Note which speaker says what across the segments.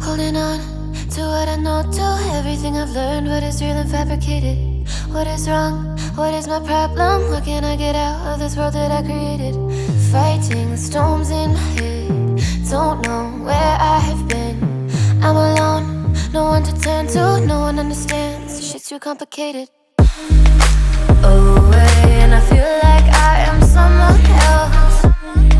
Speaker 1: Holding on to what I know, to everything I've learned, what is real and fabricated. What is wrong? What is my problem? How can I get out of this world that I created? Fighting the storms in my head. Don't know where I have been. I'm alone, no one to turn to, no one understands. This shit's too complicated. Oh, Away, and I feel like I am someone else.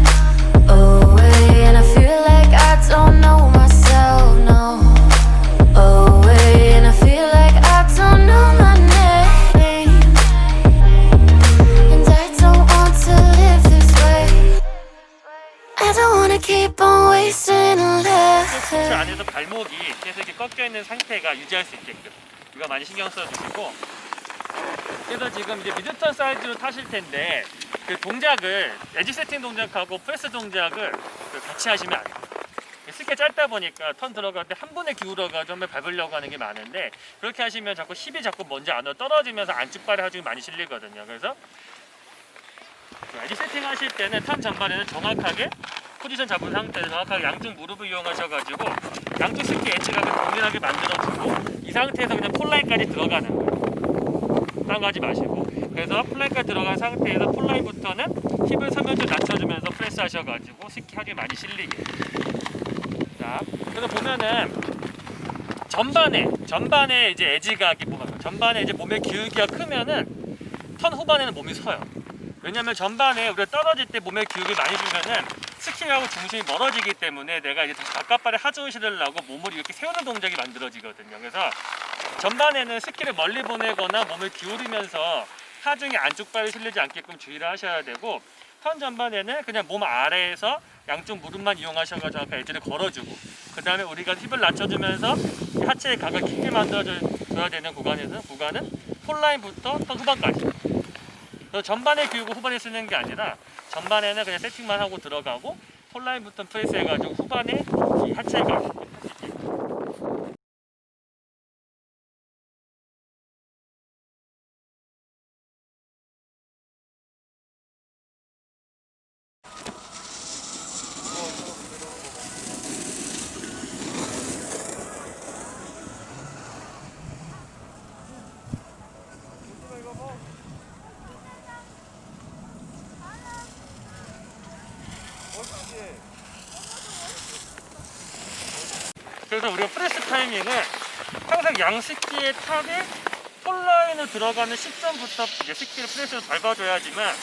Speaker 1: Keep on wasting a
Speaker 2: 스포츠
Speaker 1: life.
Speaker 2: 안에서 발목이 계속 이렇게 꺾여 있는 상태가 유지할 수 있게끔 이거 많이 신경 써주시고 그래서 지금 이제 미드턴 사이즈로 타실 텐데 그 동작을 에지 세팅 동작하고 프레스 동작을 그 같이 하시면 안 돼요. 스케 짧다 보니까 턴 들어갈 때 한 번에 기울어가지고 한번 밟으려고 하는 게 많은데 그렇게 하시면 자꾸 힙이 자꾸 먼저 안으로 떨어지면서 안쪽 발에 하중이 많이 실리거든요. 그래서 그 에지 세팅 하실 때는 턴 전반에는 정확하게 포지션 잡은 상태에서 정확하게 양쪽 무릎을 이용하셔가지고 양쪽 스키 엣지각을 동일하게 만들어주고 이 상태에서 그냥 폴라인까지 들어가는 거예요. 딴 거 하지 마시고 그래서 폴라인까지 들어간 상태에서 폴라인부터는 힙을 서면적 낮춰주면서 프레스 하셔가지고 스키 하게 많이 실리게 자 그래서 보면은 전반에 전반에 이제 에지각이 보면 전반에 이제 몸의 기울기가 크면은 턴 후반에는 몸이 서요. 왜냐면 전반에 우리가 떨어질 때 몸의 기울기 많이 주면은 스키하고 중심이 멀어지기 때문에 내가 이제 다시 바깥발에 실으려고 몸을 이렇게 세우는 동작이 만들어지거든요. 그래서 전반에는 스키를 멀리 보내거나 몸을 기울이면서 하중이 안쪽 발에 실리지 않게끔 주의를 하셔야 되고 턴 전반에는 그냥 몸 아래에서 양쪽 무릎만 이용하셔가지고 엣지를 걸어주고 그 다음에 우리가 힙을 낮춰주면서 하체의 각을 깊게 만들어줘야 되는 구간에서 구간은 폴라인부터 턴 후반까지 그래서 전반에 기울고 후반에 쓰는 게 아니라 전반에는 그냥 세팅만 하고 들어가고 폴라인 부터 프레스 해가지고 후반에 이 하체가 그래서 우리가 프레스 타이밍은 항상 양스키의 탑이 폴라인으로 들어가는 시점부터 이제 스키를 프레스로 밟아줘야지만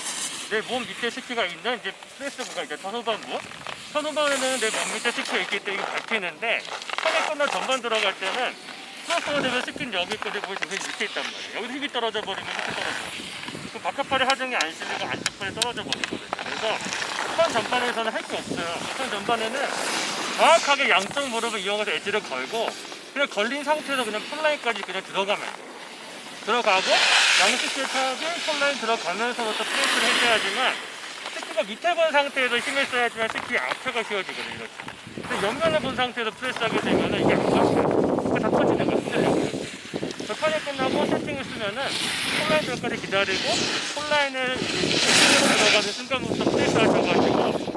Speaker 2: 내 몸 밑에 스키가 있는 이제 프레스 구간 이제 선후반부 선후반에는 내 몸 밑에 스키가 있기 때문에 밟히는데 끝나 전반 들어갈 때는 크로스가 되면 스키는 여기 있고 내 몸이 중심이 밑에 있단 말이에요. 여기서 힘이 떨어져 버리면 이렇게 떨어져 그 바깥팔에 하중이 안 실리고 안쪽 팔에 떨어져 버리거든요. 그래서 턴 전반에서는 할 게 없어요. 턴 전반에는 정확하게 양쪽 무릎을 이용해서 엣지를 걸고 그냥 걸린 상태에서 그냥 폴라인까지 그냥 들어가면. 들어가고 양스키의 탑이 폴라인 들어가면서부터 프레스를 해줘야지만 스키가 밑에 본 상태에서 힘을 써야지만 스키 앞에가 휘어지거든요. 이렇게. 근데 옆면을 본 상태에서 프레스하게 되면은 이게 안 맞아요. 그러니까 다 터지는 거예요. 그 턴이 끝나고 세팅을 쓰면은 폴라인 들까지 기다리고 폴라인을 들어가는 순간부터 프레스 하셔가지고